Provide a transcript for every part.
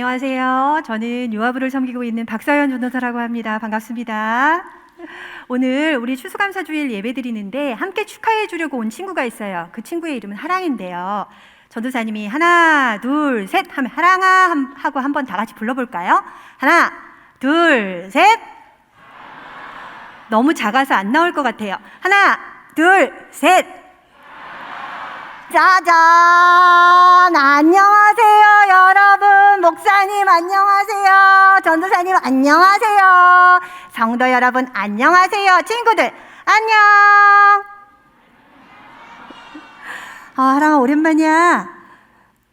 안녕하세요. 저는 유아부를 섬기고 있는 박서연 전도사라고 합니다. 반갑습니다. 오늘 우리 추수감사 주일 예배 드리는데 함께 축하해 주려고 온 친구가 있어요. 그 친구의 이름은 하랑인데요. 전도사님이 하나, 둘, 셋 하면 하랑아 함- 하고 한번 다 같이 불러볼까요? 하나, 둘, 셋. 너무 작아서 안 나올 것 같아요. 하나, 둘, 셋. 짜잔! 안녕 안녕하세요. 전도사님, 안녕하세요. 성도 여러분, 안녕하세요. 친구들, 안녕! 아, 하랑아, 오랜만이야.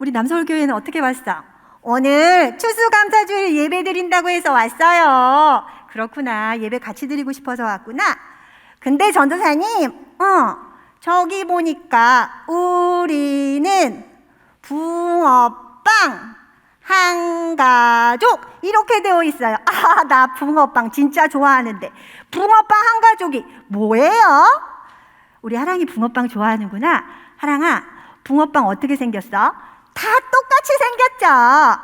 우리 남서울 교회는 어떻게 왔어? 오늘 추수감사주일 예배 드린다고 해서 왔어요. 그렇구나. 예배 같이 드리고 싶어서 왔구나. 근데 전도사님, 어, 저기 보니까 우리는 붕어빵 한 가족 이렇게 되어 있어요. 아, 나 붕어빵 진짜 좋아하는데 붕어빵 한 가족이 뭐예요? 우리 하랑이 붕어빵 좋아하는구나. 하랑아, 붕어빵 어떻게 생겼어? 다 똑같이 생겼죠.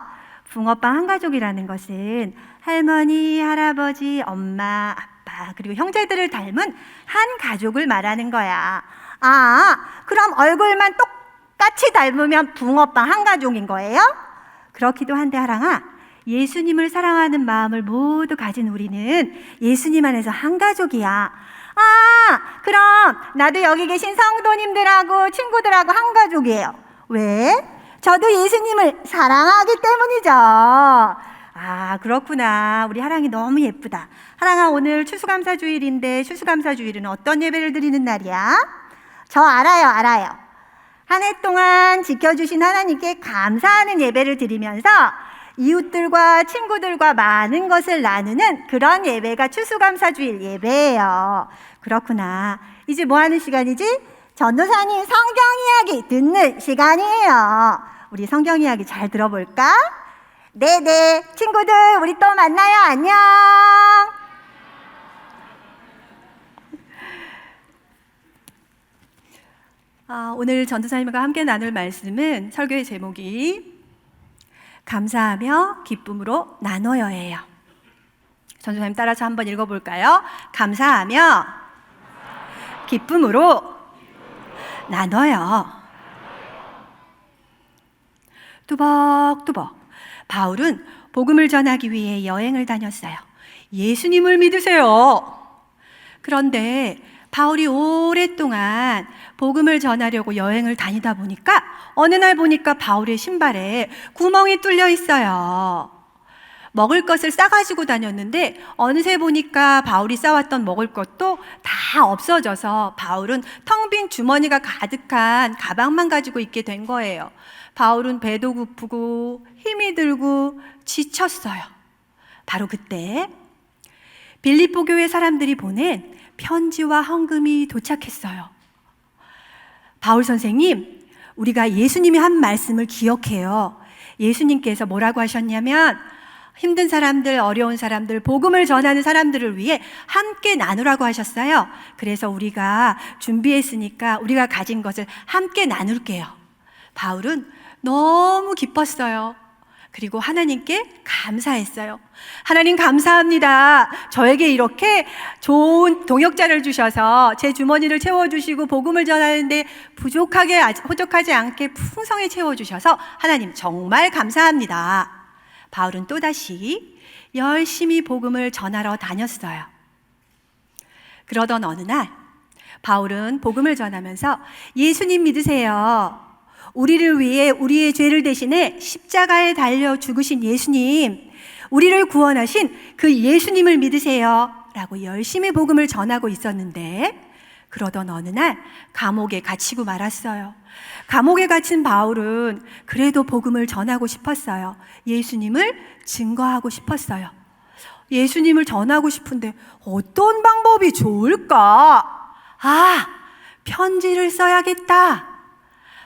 붕어빵 한 가족이라는 것은 할머니, 할아버지, 엄마, 아빠, 그리고 형제들을 닮은 한 가족을 말하는 거야. 아, 그럼 얼굴만 똑같이 닮으면 붕어빵 한 가족인 거예요? 그렇기도 한데, 하랑아, 예수님을 사랑하는 마음을 모두 가진 우리는 예수님 안에서 한 가족이야. 아, 그럼 나도 여기 계신 성도님들하고 친구들하고 한 가족이에요. 왜? 저도 예수님을 사랑하기 때문이죠. 아, 그렇구나. 우리 하랑이 너무 예쁘다. 하랑아, 오늘 추수감사주일인데 추수감사주일은 어떤 예배를 드리는 날이야? 저 알아요, 알아요. 한 해 동안 지켜주신 하나님께 감사하는 예배를 드리면서 이웃들과 친구들과 많은 것을 나누는 그런 예배가 추수감사주일 예배예요. 그렇구나. 이제 뭐 하는 시간이지? 전도사님 성경 이야기 듣는 시간이에요. 우리 성경 이야기 잘 들어볼까? 네네. 친구들, 우리 또 만나요. 안녕. 아, 오늘 전도사님과 함께 나눌 말씀은 설교의 제목이 감사하며 기쁨으로 나눠여예요. 전도사님 따라서 한번 읽어볼까요? 감사하며 기쁨으로 나눠요. 뚜벅뚜벅 바울은 복음을 전하기 위해 여행을 다녔어요. 예수님을 믿으세요. 그런데 바울이 오랫동안 복음을 전하려고 여행을 다니다 보니까 어느 날 보니까 바울의 신발에 구멍이 뚫려 있어요. 먹을 것을 싸가지고 다녔는데 어느새 보니까 바울이 싸왔던 먹을 것도 다 없어져서 바울은 텅 빈 주머니가 가득한 가방만 가지고 있게 된 거예요. 바울은 배도 고프고 힘이 들고 지쳤어요. 바로 그때 빌립보 교회 사람들이 보낸 편지와 헌금이 도착했어요. 바울 선생님, 우리가 예수님이 한 말씀을 기억해요. 예수님께서 뭐라고 하셨냐면 힘든 사람들, 어려운 사람들, 복음을 전하는 사람들을 위해 함께 나누라고 하셨어요. 그래서 우리가 준비했으니까 우리가 가진 것을 함께 나눌게요. 바울은 너무 기뻤어요. 그리고 하나님께 감사했어요. 하나님 감사합니다. 저에게 이렇게 좋은 동역자를 주셔서 제 주머니를 채워주시고 복음을 전하는데 부족하게, 부족하지 않게 풍성히 채워주셔서 하나님 정말 감사합니다. 바울은 또다시 열심히 복음을 전하러 다녔어요. 그러던 어느 날, 바울은 복음을 전하면서 예수님 믿으세요. 우리를 위해 우리의 죄를 대신해 십자가에 달려 죽으신 예수님, 우리를 구원하신 그 예수님을 믿으세요. 라고 열심히 복음을 전하고 있었는데, 그러던 어느 날 감옥에 갇히고 말았어요. 감옥에 갇힌 바울은 그래도 복음을 전하고 싶었어요. 예수님을 증거하고 싶었어요. 예수님을 전하고 싶은데 어떤 방법이 좋을까? 아, 편지를 써야겠다.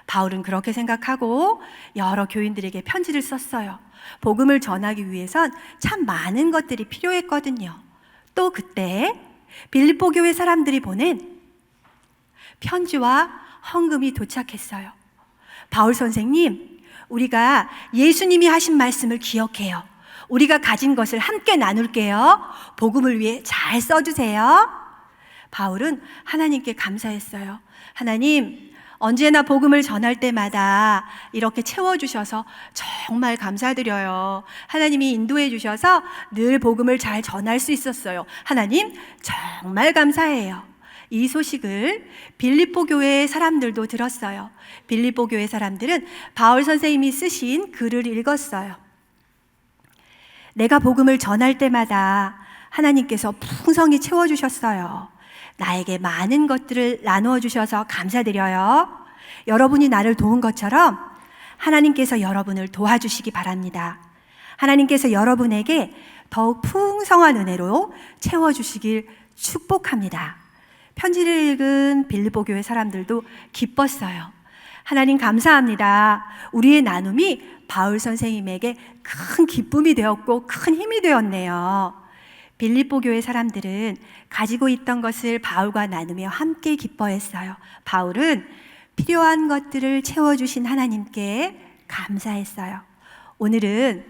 바울은 그렇게 생각하고 여러 교인들에게 편지를 썼어요. 복음을 전하기 위해선 참 많은 것들이 필요했거든요. 또 그때 빌립보 교회 사람들이 보낸 편지와 헌금이 도착했어요. 바울 선생님, 우리가 예수님이 하신 말씀을 기억해요. 우리가 가진 것을 함께 나눌게요. 복음을 위해 잘 써주세요. 바울은 하나님께 감사했어요. 하나님, 언제나 복음을 전할 때마다 이렇게 채워주셔서 정말 감사드려요. 하나님이 인도해 주셔서 늘 복음을 잘 전할 수 있었어요. 하나님, 정말 감사해요. 이 소식을 빌립보 교회의 사람들도 들었어요. 빌립보 교회 사람들은 바울 선생님이 쓰신 글을 읽었어요. 내가 복음을 전할 때마다 하나님께서 풍성히 채워주셨어요. 나에게 많은 것들을 나누어 주셔서 감사드려요. 여러분이 나를 도운 것처럼 하나님께서 여러분을 도와주시기 바랍니다. 하나님께서 여러분에게 더욱 풍성한 은혜로 채워주시길 축복합니다. 편지를 읽은 빌립보 교회 사람들도 기뻤어요. 하나님 감사합니다. 우리의 나눔이 바울 선생님에게 큰 기쁨이 되었고 큰 힘이 되었네요. 빌립보 교회 사람들은 가지고 있던 것을 바울과 나누며 함께 기뻐했어요. 바울은 필요한 것들을 채워주신 하나님께 감사했어요. 오늘은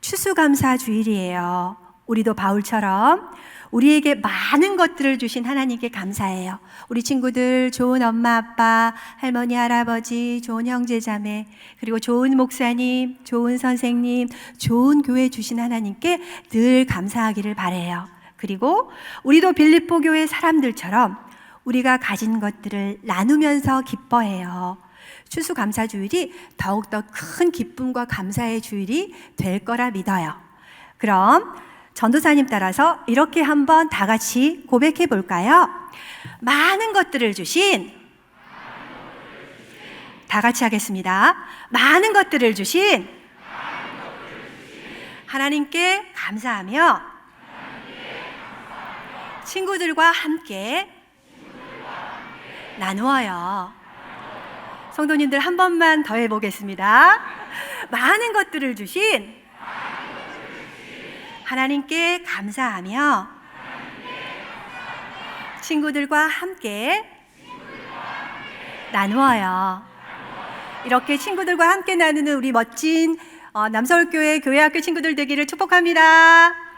추수감사 주일이에요. 우리도 바울처럼 우리에게 많은 것들을 주신 하나님께 감사해요. 우리 친구들 좋은 엄마 아빠, 할머니 할아버지, 좋은 형제 자매, 그리고 좋은 목사님, 좋은 선생님, 좋은 교회 주신 하나님께 늘 감사하기를 바래요. 그리고 우리도 빌립보 교회 사람들처럼 우리가 가진 것들을 나누면서 기뻐해요. 추수감사 주일이 더욱더 큰 기쁨과 감사의 주일이 될 거라 믿어요. 그럼 전도사님 따라서 이렇게 한번 다 같이 고백해 볼까요? 많은 것들을 주신 다 같이 하겠습니다. 많은 것들을 주신 하나님께 감사하며 친구들과 함께 나누어요. 성도님들 한 번만 더 해보겠습니다. 많은 것들을 주신 하나님께 감사하며 친구들과 함께 나누어요. 이렇게 친구들과 함께 나누는 우리 멋진 어, 남서울교회 교회학교 친구들 되기를 축복합니다.